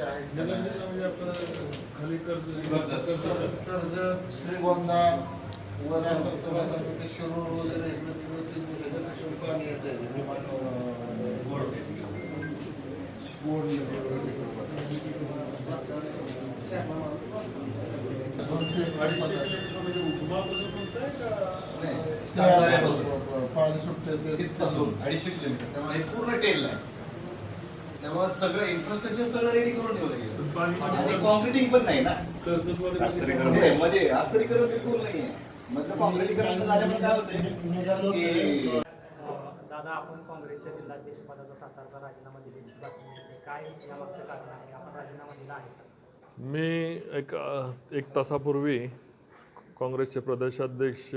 जे आहेत नगर जिल्हा म्हणजे आपलं खाली कर्ज कर्जत कर्जत श्रीगोंदा वर असं तुला सांगतो ते शिरूर वगैरे इकडे तिकडे तिकडे ह्याच्यापासून पाणी येते विमान गोड गोड दोनशे अडीचशे किलोमीटर म्हणजे उगमापासून म्हणताय का साताऱ्यापासून. पाणी सुटते ते तिथपासून अडीचशे किलोमीटर त्यामुळे हे पूर्ण टेल आहे त्यामुळे सगळं इन्फ्रास्ट्रक्चर सगळं रेडी करून ठेवलं गेलं. पाणी आणि कॉन्क्रिटिंग पण नाही ना. कर्जतवाले मध्ये मध्ये आस्तरीकरण बिलकुल नाही आहे मधलं कॉन्क्रिटीकरण झाल्यामुळे काय निघालो होतंय की दादा आपण काँग्रेसच्या जिल्हाध्यक्षपदाचा सातारचा राजीनामा दिल्याची बातमी. काय यामागचं कारण आहे? आपण राजीनामा दिला आहे का? मी एक अ, एक तासापूर्वी काँग्रेसचे प्रदेशाध्यक्ष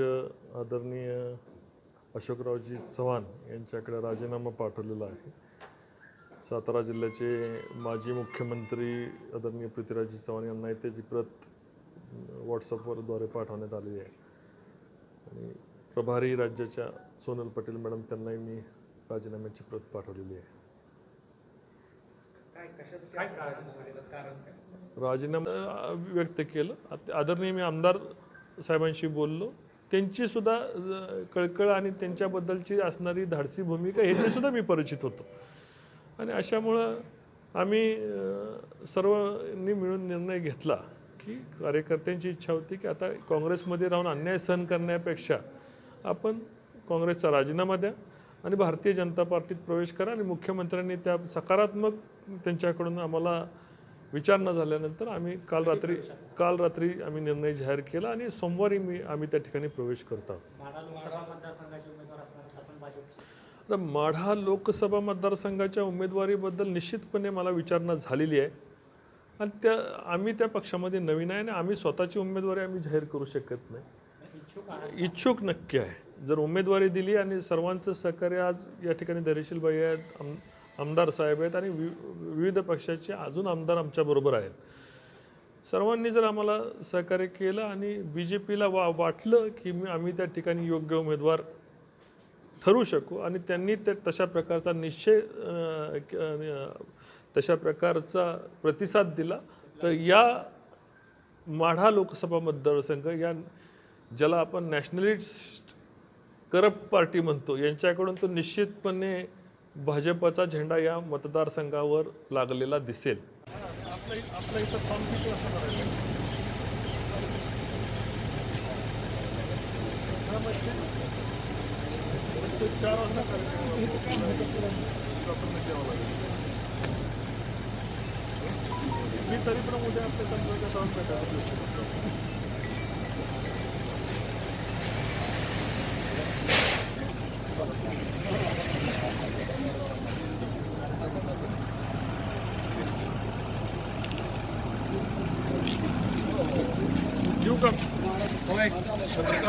आदरणीय अशोकरावजी चव्हाण यांच्याकडे राजीनामा पाठवलेला आहे. सातारा जिल्ह्याचे माजी मुख्यमंत्री आदरणीय पृथ्वीराजी चव्हाण यांना त्याची प्रत व्हॉट्सअपवरद्वारे पाठवण्यात आलेली आहे. आणि प्रभारी राज्याच्या सोनल पटेल मॅडम त्यांनाही मी राजीनाम्याची प्रत पाठवलेली आहे. राजीनामा व्यक्त केलं. आदरणीय मी आमदार साहेबांशी बोललो. त्यांची सुद्धा कळकळ आणि त्यांच्याबद्दलची असणारी धाडसी भूमिका ह्याची सुद्धा मी परिचित होतो. आणि अशामुळं आम्ही सर्वांनी मिळून निर्णय घेतला की कार्यकर्त्यांची इच्छा होती की आता काँग्रेसमध्ये राहून अन्याय सहन करण्यापेक्षा आपण काँग्रेसचा राजीनामा द्या आणि भारतीय जनता पार्टीत प्रवेश करा आणि मुख्यमंत्र्यांनी त्या सकारात्मक त्यांच्याकडून आम्हाला विचार न झाल्यानंतर आम्ही काल रात्री काल रात्री आम्ही निर्णय जाहीर केला आणि सोमवारी मी आम्ही त्या ठिकाणी प्रवेश करतो आहोत माढा लोकसभा मतदारसंघाचे उमेदवार असणार आपण तर आता माढा लोकसभा मतदारसंघाच्या उमेदवारीबद्दल निश्चितपणे मला विचारणा झालेली आहे. आणि त्या आम्ही त्या पक्षामध्ये नवीन आहे आणि आम्ही स्वतःची उमेदवारी आम्ही जाहीर करू शकत नाही. इच्छुक इच्छुक नक्की आहे. जर उमेदवारी दिली आणि सर्वांचं सहकार्य आज या ठिकाणी धैर्यशीलबाई आहेत आम आमदार साहेब आहेत आणि वि विविध पक्षाचे अजून आमदार आमच्याबरोबर आहेत. सर्वांनी जर आम्हाला सहकार्य केलं आणि बी जे पीला वा वाटलं की मी आम्ही त्या ठिकाणी योग्य उमेदवार ठरू शकू आणि त्यांनी त्या तशा प्रकारचा निश्चय तशा प्रकारचा प्रतिसाद दिला. तर या माढा लोकसभा मतदारसंघ या ज्याला आपण नॅशनलिस्ट करप्ट पार्टी म्हणतो यांच्याकडून तो निश्चितपणे भाजपचा झेंडा या मतदारसंघावर लागलेला दिसेल. आपल्या चार वाजता मी तरी पण उद्या आपल्या संपर्कात जाऊन भेटायला येऊ का